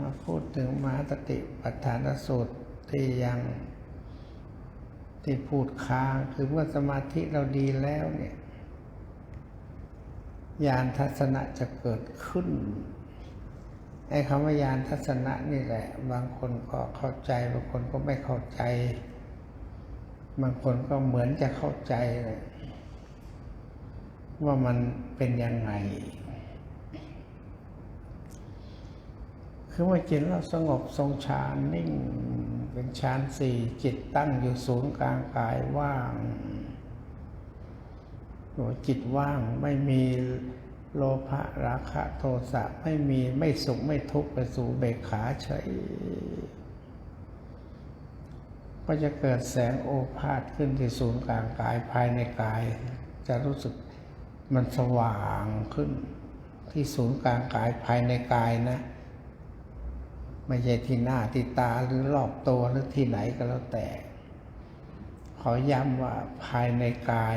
มาพูดถึงมหาสติปัฏฐานสูตรที่ยังที่พูดค้างคือเมื่อสมาธิเราดีแล้วเนี่ยญาณทัศนะจะเกิดขึ้นไอ้คำว่าญาณทัศนะนี่แหละ บางคนก็เข้าใจ บางคนก็ไม่เข้าใจ บางคนก็เหมือนจะเข้าใจเลยว่ามันเป็นยังไง คือเมื่อจิตเราสงบทรงฌานนิ่งเป็นฌานสี่จิตตั้งอยู่ศูนย์กลางกายว่างจิตว่างไม่มีโลภะราคะโทสะไม่มีไม่สุขไม่ทุกข์ไปสู่เบกขาเฉยก็จะเกิดแสงโอภาษขึ้นที่ศูนย์กลางกายภายในกาย จะรู้สึกมันสว่างขึ้นที่ศูนย์กลางกายภายในกายนะ ไม่ใช่ที่หน้าที่ตาหรือรอบตัวหรือที่ไหนก็แล้วแต่ ขอย้ำว่าภายในกาย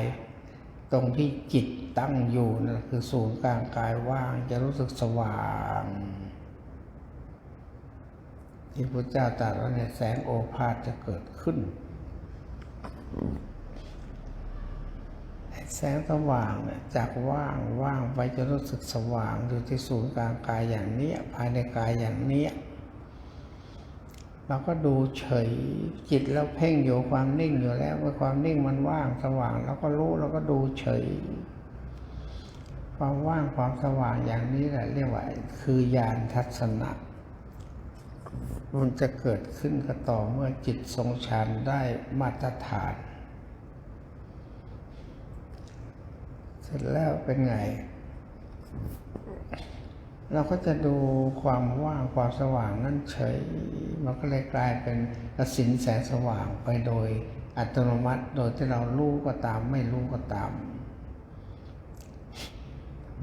ตรงที่จิตตั้งอยู่นั่นคือศูนย์กลางกายว่างจะรู้สึกสว่างที่พระเจ้าตรัสว่าเนี่ยแสงโอภาษจะเกิดขึ้น แสงสว่างเนี่ยจากว่างว่างไปจะรู้สึกสว่างอยู่ที่ศูนย์กลางกายอย่างเนี้ยภายในกายอย่างเนี้ย เราก็ดูเฉยจิตเราเพ่งอยู่ความนิ่งอยู่แล้วเมื่อความนิ่งมันว่างสว่างเราก็รู้เราก็ดูเฉย ความว่างความสว่างอย่างนี้แหละเรียกว่าคือญาณทัศนะมันจะเกิดขึ้นก็ต่อเมื่อจิตทรงฌานได้มาตรฐาน เสร็จแล้วเป็นไง เราก็จะดูความว่างความสว่างนั่นเฉย มันก็เลยกลายเป็นกสินแสงสว่างไปโดยอัตโนมัติโดยที่เรารู้ก็ตาม ไม่รู้ก็ตาม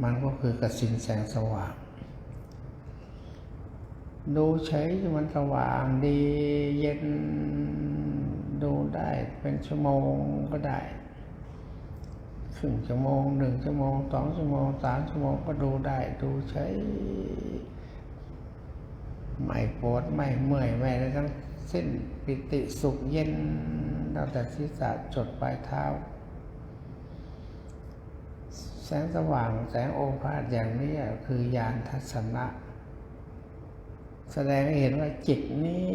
มันก็คือกสินแสงสว่าง ดูเฉยมันสว่างดีเย็นดูได้เป็นชั่วโมงก็ได้ ครึ่งชั่วโมงหนึ่งชั่วโมงสองชั่วโมงสามชั่วโมงก็ดูได้ดูใช้ไม่ปวดไม่เมื่อยไม่อะไรทั้งสิ้นปิติสุขเย็นตั้งแต่ศีรษะจดปลายเท้า แสงสว่างแสงโอภาษอย่างนี้คือยานทัศนะ แสดงให้เห็นว่าจิตนี้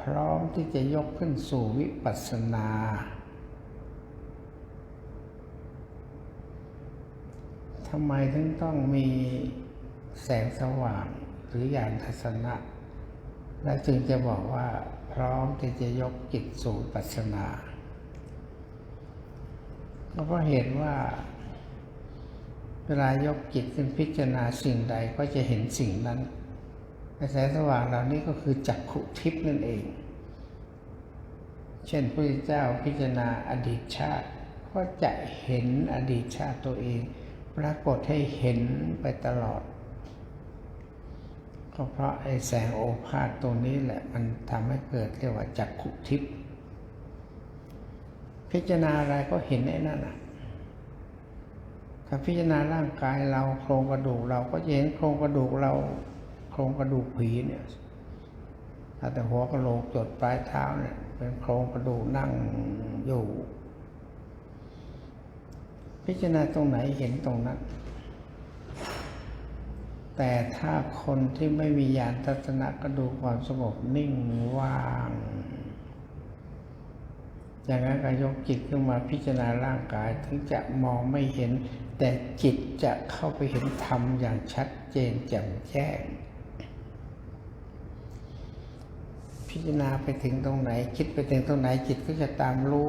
พร้อมที่จะยกขึ้นสู่วิปัสสนา ทำไมถึงต้องมีแสงสว่างหรือญาณทัศนะ และจึงจะบอกว่าพร้อมที่จะยกจิตสู่ปัสสนา ก็เพราะเห็นว่า เวลายกจิตขึ้นพิจารณาสิ่งใดก็จะเห็นสิ่งนั้นแสงสว่างเหล่านี้ก็คือจักขุทิพย์นั่นเอง เช่นพระเจ้าพิจารณาอดีตชาติ ก็จะเห็นอดีตชาติตัวเอง ปรากฏให้เห็นไปตลอด ก็เพราะไอ้แสงโอภาษตัวนี้แหละมันทำให้เกิดเรียกว่าจักขุทิพย์พิจารณาอะไรก็เห็นไอ้นั่นอะถ้าพิจารณาร่างกายเราโครงกระดูกเราก็จะเห็นโครงกระดูกเรา โครงกระดูกผีเนี่ยแต่หัวกระโหลกจดปลายเท้าเนี่ยเป็นโครงกระดูกนั่งอยู่ พิจารณาตรงไหนเห็นตรงนั้น แต่ถ้าคนที่ไม่มีญาณทัศนะก็ดูความสงบนิ่งว่างอย่างนั้นก็ยกจิตขึ้นมาพิจารณาร่างกายถึงจะมองไม่เห็น แต่จิตจะเข้าไปเห็นธรรมอย่างชัดเจนแจ่มแจ้ง พิจารณาไปถึงตรงไหน คิดไปถึงตรงไหนจิตก็จะตามรู้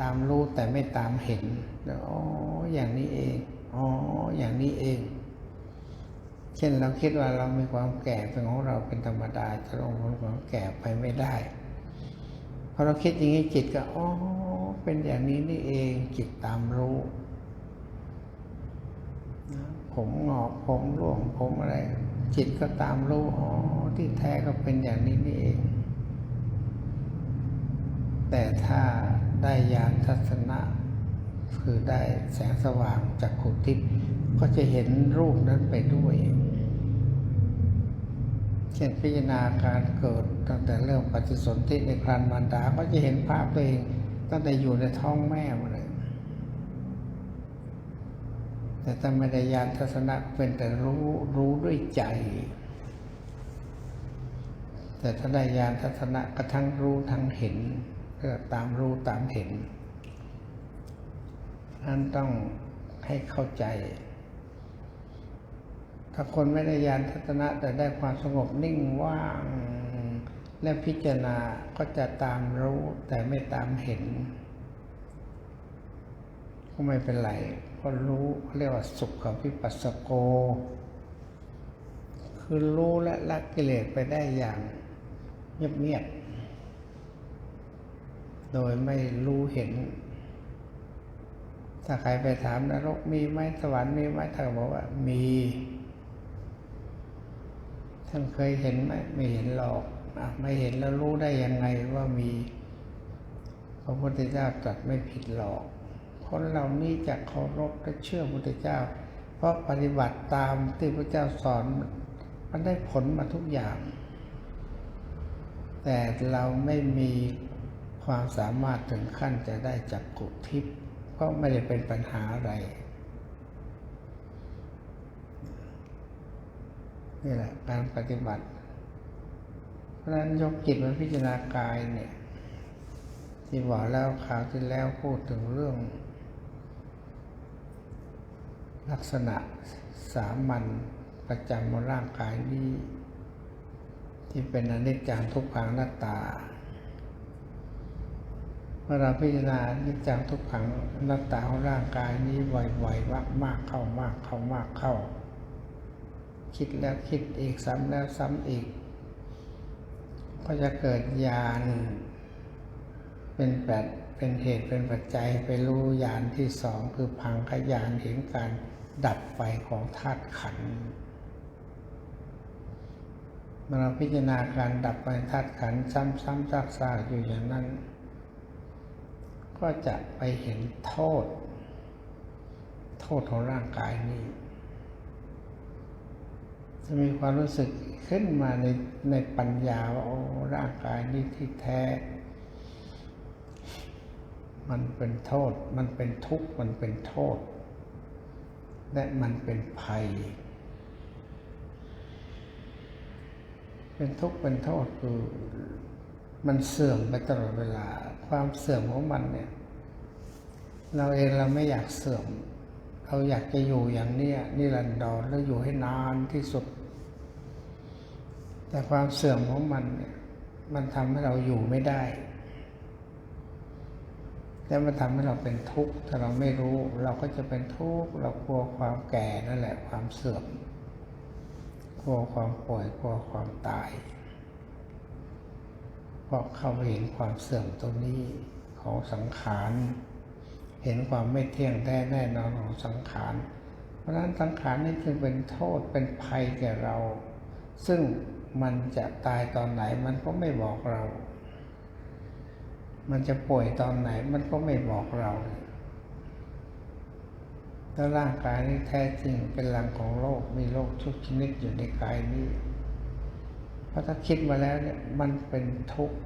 ตามรู้แต่ไม่ตามเห็นอ๋ออย่างนี้เองอ๋ออย่างนี้เอง เช่นเราคิดว่าเรามีความแก่เป็นของเราเป็นธรรมดาจะลงพ้นความแก่ไปไม่ได้พอเราคิดอย่างนี้จิตก็อ๋อเป็นอย่างนี้นี่เองจิตตามรู้ผมงอกผมร่วงผมอะไร จิตก็ตามรู้อ๋อที่แท้ก็เป็นอย่างนี้นี่เอง แต่ถ้า ได้ญาณทัศนะ คือได้แสงสว่างจากขุทิพย์ก็จะเห็นรูปนั้นไปด้วยเช่นพิจารณาการเกิดตั้งแต่เรื่องปฏิสนธิในครันมารดา ก็จะเห็นภาพตัวเองตั้งแต่อยู่ในท้องแม่มาเลย แต่ถ้าไม่ได้ญาณทัศนะเป็นแต่รู้รู้ด้วยใจ แต่ถ้าได้ญาณทัศนะก็ทั้งรู้ทั้งเห็น ก็ตามรู้ตามเห็นนั้นต้องให้เข้าใจ ถ้าคนไม่ได้ญาณทัศนะแต่ได้ความสงบนิ่งว่าง และพิจารณาก็จะตามรู้แต่ไม่ตามเห็น ก็ไม่เป็นไรก็รู้เรียกว่าสุขกับวิปัสสโก คือรู้และละกิเลสไปได้อย่างเงียบๆ โดยไม่รู้เห็น ถ้าใครไปถามนรกมีไหมสวรรค์มีไหมท่านบอกว่ามีท่านเคยเห็นไหมไม่เห็นหรอกอไม่เห็นแล้วรู้ได้ยังไงว่ามีพระพุทธเจ้าตรัสไม่ผิดหรอก คนเหล่านี้จะเคารพและเชื่อพระพุทธเจ้า เพราะปฏิบัติตามที่พระเจ้าสอนมันได้ผลมาทุกอย่าง แต่เราไม่มี ความสามารถถึงขั้นจะได้จักกุทิพย์เพราะไม่ได้เป็นปัญหาอะไร นี่แหละการปฏิบัติ เพราะฉะนั้นยกจิตมาพิจารณากายเนี่ย ที่บอกแล้วคราวที่แล้วพูดถึงเรื่อง ลักษณะสามัญประจำบนร่างกายนี้ ที่เป็นอนิจจังทุกขังหน้าตา เมื่อเราพิจารณาอนิจจังทุกขังน้าตาของร่างกายนี้บ่อยๆมามากเข้ามากเข้ามากเข้า คิดแล้วคิดอีกซ้ำแล้วซ้ำอีก ก็จะเกิดญาณเป็นแปดเป็นเหตุเป็นปัจจัยไปรู้ญาณที่สองคือพังขยานเห็นการดับไปของธาตุขันเมื่อเราพิจารณาการดับไปธาตุขันซ้ำๆซากๆอยู่อย่างนั้น ก็จะไปเห็นโทษ โทษของร่างกายนี้ จะมีความรู้สึกขึ้นมาในในปัญญาว่าโอ้ร่างกายนี้ที่แท้ มันเป็นโทษ มันเป็นทุกข์ มันเป็นโทษ และมันเป็นภัย เป็นทุกข์เป็นโทษคือมันเสื่อมไปตลอดเวลา ความเสื่อมของมันเนี่ย เราเองเราไม่อยากเสื่อม เราอยากจะอยู่อย่างเนี้ยนิรันดรแล้วอยู่ให้นานที่สุด แต่ความเสื่อมของมันเนี่ย มันทำให้เราอยู่ไม่ได้แล้วมันทำให้เราเป็นทุกข์ถ้าเราไม่รู้ เราก็จะเป็นทุกข์เรากลัวความแก่นั่นแหละความเสื่อมกลัวความป่วยกลัวความตาย ราะเข้าไปเห็นความเสื่อมตรงนี้ของสังขาร เห็นความไม่เที่ยงแท้แน่นอนของสังขาร เพราะฉะนั้นสังขารนี่จึงเป็นโทษเป็นภัยแก่เรา ซึ่งมันจะตายตอนไหนมันก็ไม่บอกเรา มันจะป่วยตอนไหนมันก็ไม่บอกเราแล้วร่างกายนี้แท้จริงเป็นหลังของโลกมีโลกทุกชนิดอยู่ในกายนี้ เพราะถ้าคิดมาแล้วเนี่ยมันเป็นทุกข์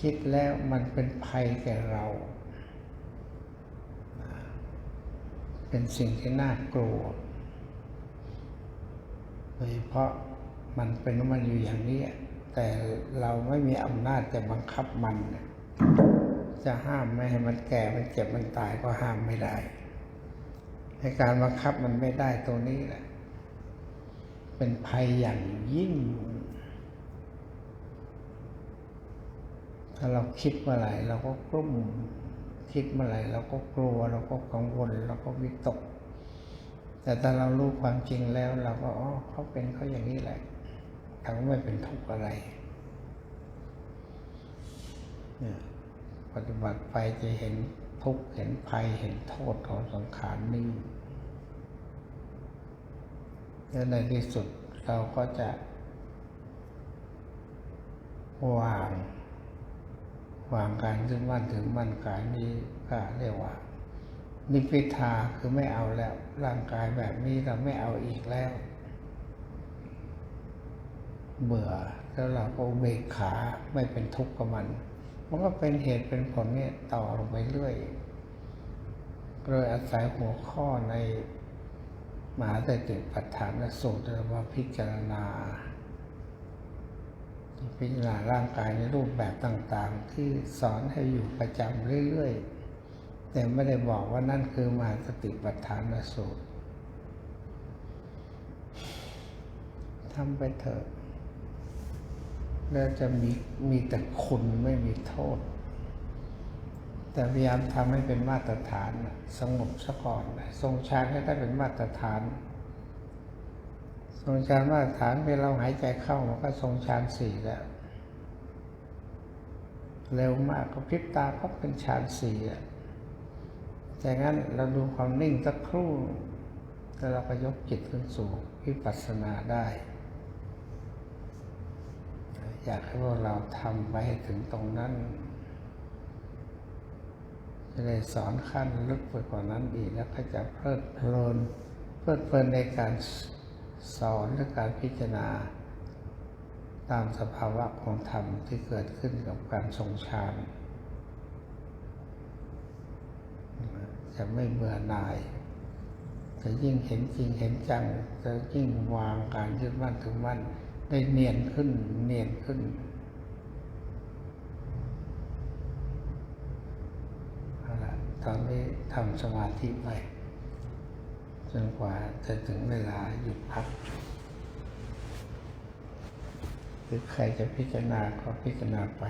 คิดแล้วมันเป็นภัยแก่เรา เป็นสิ่งที่น่ากลัวโดยเฉพาะมันเป็นมันอยู่อย่างนี้ แต่เราไม่มีอำนาจจะบังคับมัน จะห้ามไม่ให้มันแก่มันเจ็บมันตายก็ห้ามไม่ได้ ในการบังคับมันไม่ได้ตรงนี้แหละ เป็นภัยอย่างยิ่ง ถ้าเราคิดเมื่อไหร่เราก็กลุ้มคิดเมื่อไหร่เราก็กลัวเราก็กังวลเราก็วิตก แต่ถ้าเรารู้ความจริงแล้ว เราก็อ๋อเขาเป็นเขาอย่างนี้แหละเขาไม่เป็นทุกข์อะไรปฏิบัติไปจะเห็นทุกข์เห็นภัยเห็นโทษของสังขารนี้แล้วในที่สุดเราก็จะวาง วางการยึดมั่นถึงมั่นกายนี้ก็เรียกว่า นิพพิทาคือไม่เอาแล้ว ร่างกายแบบนี้เราไม่เอาอีกแล้ว เบื่อแล้วเราก็อุเบกขาไม่เป็นทุกข์กับมัน มันก็เป็นเหตุเป็นผลเนี่ยต่อลงไปเรื่อยโดยอาศัยหัวข้อในมหาสติปัฏฐานสูตรมาพิจารณา พิจารณาร่างกายในรูปแบบต่างๆ ที่สอนให้อยู่ประจำเรื่อยๆ แต่ไม่ได้บอกว่านั่นคือมาสติปัฏฐานสูตรทำไปเถอะแล้วจะมีมีแต่คุณไม่มีโทษ แต่พยายามทำให้เป็นมาตรฐานสงบซะก่อนทรงฌานให้ได้เป็นมาตรฐาน รงฌานมาตรฐานเป็นเราหายใจเข้ามันก็ทรงฌานสี่แล้ว เร็วมากก็พริบตาก็เป็นฌานสี่อะจากนั้นเราดูความนิ่งสักครู่แล้วเราก็ยกจิตขึ้นสู่วิปัสสนาได้ อยากให้พวกเราทำไปให้ถึงตรงนั้น จะได้สอนขั้นลึกไปกว่านั้นอีกแล้วก็จะเพลิดเพลินเพลิดเพลินในการ สอนและการพิจารณา ตามสภาวะของธรรมที่เกิดขึ้นกับการทรงฌานจะไม่เบื่อหน่ายจะยิ่งเห็นจริงเห็นจังจะยิ่งวางการยึดมั่นถือมั่นได้เนียนขึ้นเนียนขึ้น ตอนนี้ทำสมาธิไป จนกว่าจะถึงเวลาหยุดพัก หรือใครจะพิจารณาก็พิจารณาไป